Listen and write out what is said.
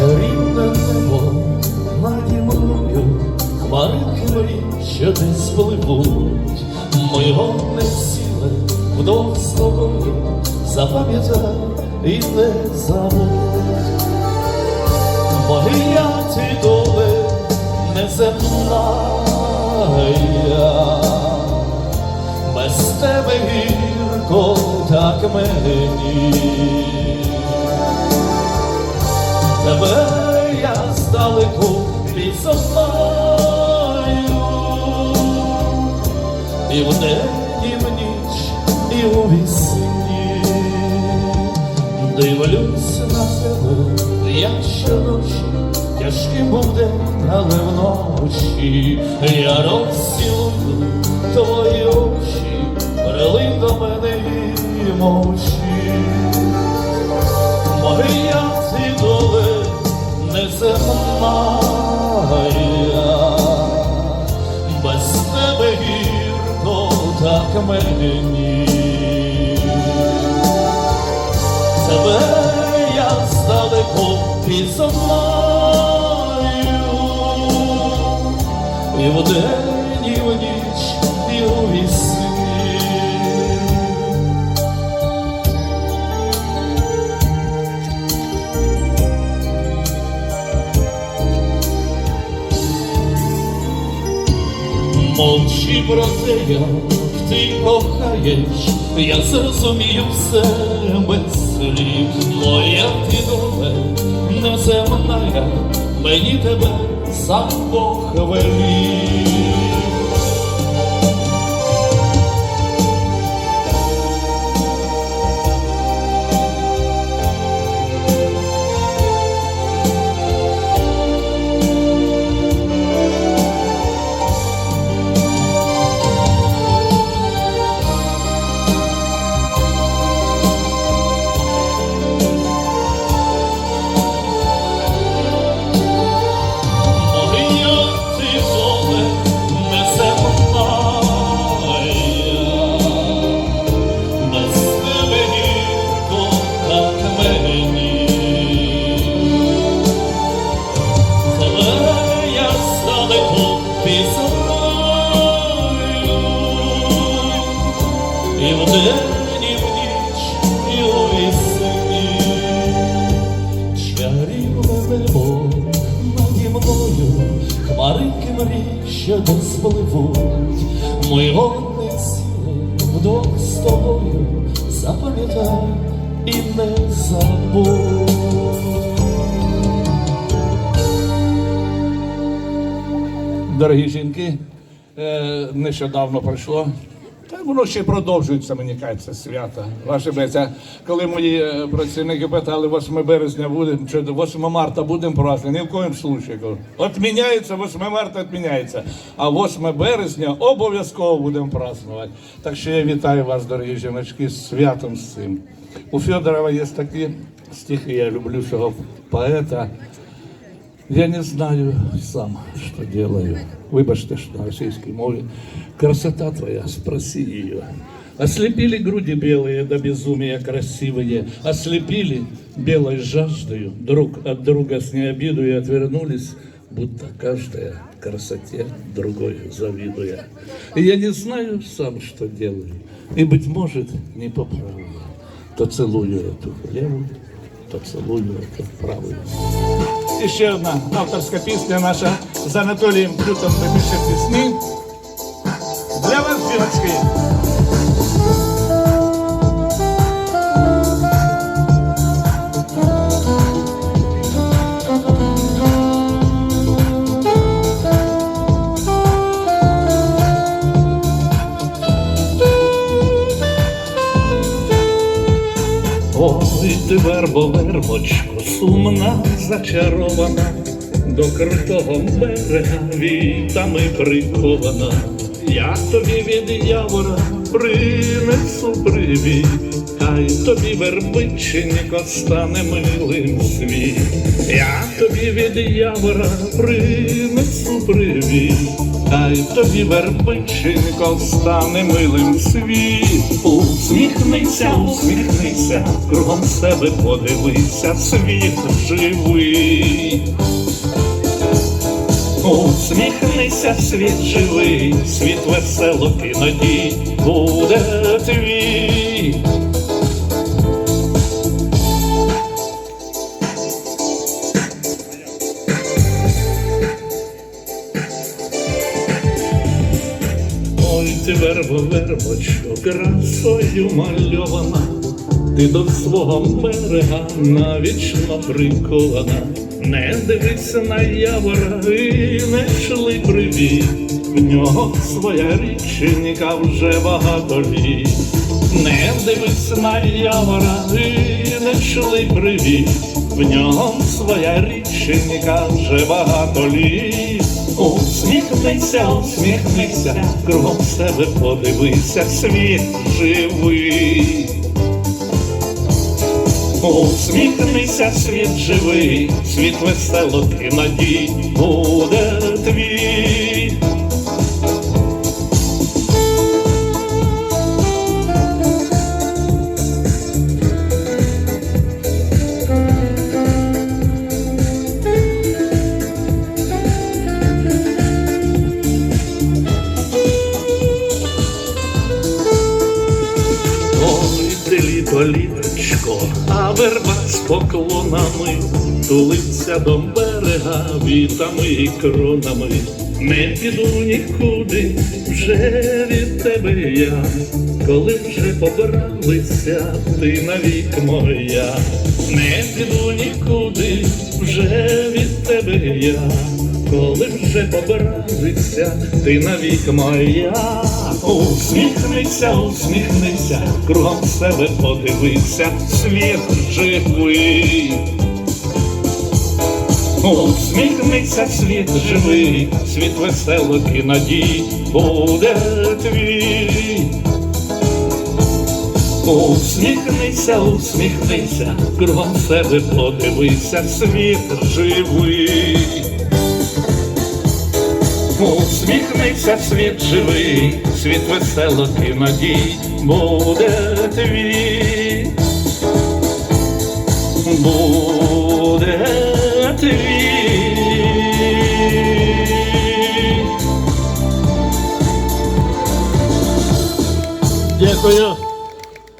чарівне небо наді мною, хмаринки мої, що десь пливуть, мого не сіле вдох з тобою, запам'ятай і не забудь. Моя ти доле неземна, я, без тебе гірко так мені. Тебе я здалеку пізнаю, і в день, і в ніч, і у вісні. Дивлюсь на тебе, як щоночі, тяжким буде, але вночі я розцілую твої очі, прилинь до мене і мовчи. Моя ти доле неземна, я, без тебе гірко так мені. Тебе я здалеку пізнаю, і в день, Мовчи про це як ти кохаєш, я зрозумію все без слів. Моя ти доле неземна, мені тебе сам Бог велів. День, і ніч, і у вісні. Чарівне небо наді мною, хмаринки мрій, що десь пливуть, мого не сіли вдох з тобою, запам'ятай і не забудь. Дорогі жінки, е, нещодавно пройшло. Та воно ще продовжується, мені кажеться, свято. Ваше беця, коли мої е, працівники питали, 8 березня будемо, чи 8 марта будемо празднувати, ні в коїм случаю. Отміняється, 8 марта відміняється. А 8 березня обов'язково будемо празднувати. Так що я вітаю вас, дорогі жіночки, з святом з цим. У Федорова є такі стихи, я люблю цього поета. Я не знаю сам, что делаю. Выбачьте, что на российской мове. Красота твоя, спроси ее. Ослепили груди белые до безумия красивые, Ослепили белой жаждою, друг от друга с необидою отвернулись, Будто каждая красоте другой завидуя. И я не знаю сам, что делаю, И, быть может, не поправлю. То целую эту левую, то целую эту правую. І ще одна авторська пісня наша з Анатолієм Крютом ми пише пісні. Для вас, жіночки. Ти вербо, вербочко, сумна, зачарована, до крутого берега вітами прикована. Я тобі від явора принесу привіт, хай тобі вербиченько стане милим світ. Я тобі від явора принесу привіт, хай тобі вербиченько стане милим світ. Усміхнися, усміхнися, кругом себе подивися, світ живий. Усміхнися, світ живий, світ весело іноді буде твій. Ой, ти вербо, вербочко, красою мальована, ти до свого берега навічно прикована. Не дивись на явора і не шли привіт, в нього своя річенька вже багато літ. Не дивись на явора і не шли привіт, в нього своя річенька вже багато літ. Усміхнися, усміхнися, кругом себе подивися, світ живий. Усміхнися, світ живий, світ весело і надій буде твій. Поклонами тулиться до берега вітами і кронами. Не піду нікуди, вже від тебе я, коли вже побралися, ти навік моя, не піду нікуди, вже від тебе я, коли вже побралися, ти навік моя. Усміхнися, усміхнися, кругом себе подивися, світ живий. Усміхнися, світ живий, світ веселок і надій буде твій. Усміхнися, усміхнися, кругом себе подивися, світ живий. Усміхнися, світ живий, світ веселок і надій буде твій. Oh, yeah.